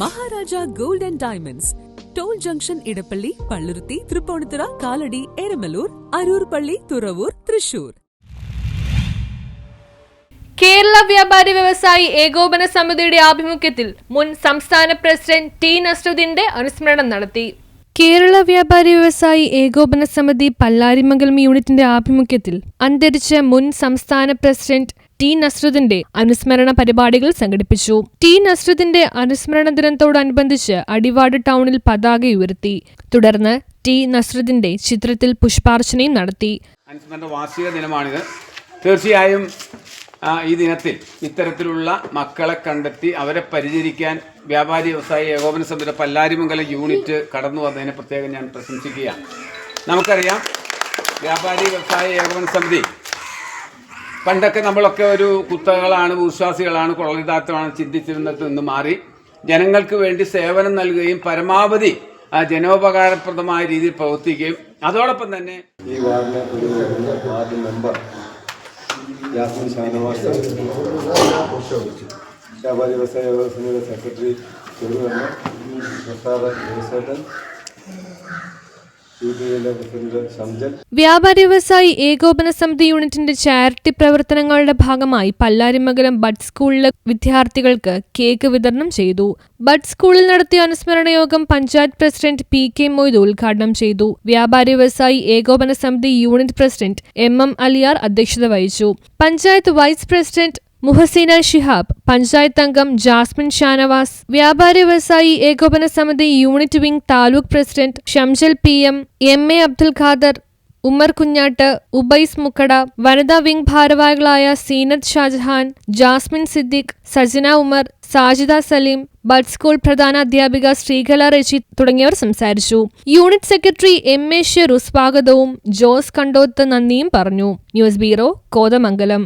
Maharaja gold and diamonds. Toll junction Edappally Palluruthy Tripunithura Kalady Eramalloor Aroor Palli Thuravoor Thrissur. Kerala വ്യാപാരി വ്യവസായി ഏകോപന സമിതിയുടെ ആഭിമുഖ്യത്തിൽ മുൻ സംസ്ഥാന പ്രസിഡന്റ് ടി നസ്രുദ്ദീന്റെ അനുസ്മരണം നടത്തി. കേരള വ്യാപാരി വ്യവസായി ഏകോപന സമിതി പല്ലാരിമംഗലം യൂണിറ്റിന്റെ ആഭിമുഖ്യത്തിൽ അന്തരിച്ച മുൻ സംസ്ഥാന പ്രസിഡന്റ് ടി നസ്രുദിന്റെ അനുസ്മരണ പരിപാടികൾ സംഘടിപ്പിച്ചു. ടി നസ്രുദിന്റെ അനുസ്മരണ ദിനത്തോടനുബന്ധിച്ച് അടിവാട് ടൗണിൽ പതാക ഉയർത്തി. തുടർന്ന് ടി നസ്രുദിന്റെ ചിത്രത്തിൽ പുഷ്പാർച്ചനയും നടത്തി. അനുസ്മരണ വാർഷിക ദിനമാണിത്. തീർച്ചയായും ഈ ദിനത്തിൽ ഇത്തരത്തിലുള്ള മക്കളെ കണ്ടെത്തി അവരെ പരിചരിക്കാൻ വ്യാപാരി വ്യവസായി ഏകോപന സമിതിയുടെ പല്ലാരിമംഗലം യൂണിറ്റ് കടന്നു വന്നതിനെ പ്രത്യേകം ഞാൻ പ്രശംസിക്കുകയാണ്. നമുക്കറിയാം വ്യാപാരി വ്യവസായ ഏകോപന സമിതി പണ്ടൊക്കെ നമ്മളൊക്കെ ഒരു കുത്തകളാണ് വിശ്വാസികളാണ് കൊള്ളരുതാത്തമാണ് ചിന്തിച്ചിരുന്നത് നിന്ന് മാറി ജനങ്ങൾക്ക് വേണ്ടി സേവനം നൽകുകയും പരമാവധി ജനോപകാരപ്രദമായ രീതിയിൽ പ്രവർത്തിക്കുകയും അതോടൊപ്പം തന്നെ ഈ വാർഡിലെ ഒരു വാർഡ് മെമ്പർ യാസ്മിൻ ഷാനവാസ് വ്യാപാരി വ്യവസായ വ്യവസായ സെക്രട്ടറി ചെറുവണ്ണ പ്രസാദ ജയസേട്ടൻ യു പി എയിലെ പ്രസിഡന്റ് ഷംജൻ വ്യാപാരി വ്യവസായി ഏകോപന സമിതി യൂണിറ്റിന്റെ ചാരിറ്റി പ്രവർത്തനങ്ങളുടെ ഭാഗമായി പല്ലാരിമംഗലം ബഡ് സ്കൂളിലെ വിദ്യാർത്ഥികൾക്ക് കേക്ക് വിതരണം ചെയ്തു. ബഡ് സ്കൂളിൽ നടത്തിയ അനുസ്മരണ യോഗം panchayat president P K Moidu ഉദ്ഘാടനം ചെയ്തു. വ്യാപാരി വ്യവസായി ഏകോപന സമിതി unit president M M Aliyar അധ്യക്ഷത വഹിച്ചു. പഞ്ചായത്ത് വൈസ് പ്രസിഡന്റ് മുഹസീന ഷിഹാബ് പഞ്ചായത്ത് അംഗം ജാസ്മിൻ ഷാനവാസ് വ്യാപാര വ്യവസായി ഏകോപന സമിതി unit wing taluk president Shamjal P M M A Abdul Khader Ummer Kunhattu Ubais Mukkada വനിതാ വിംഗ് ഭാരവാഹികളായ സീനത്ത് ഷാജഹാൻ ജാസ്മിൻ സിദ്ദിഖ് സജന ഉമർ സാജിദ സലീം ബഡ് സ്കൂൾ പ്രധാന അധ്യാപിക ശ്രീകല റെജി തുടങ്ങിയവർ സംസാരിച്ചു. Unit secretary M A Sheru സ്വാഗതവും ജോസ് കണ്ടോത്ത് നന്ദിയും പറഞ്ഞു. News bureau Kothamangalam.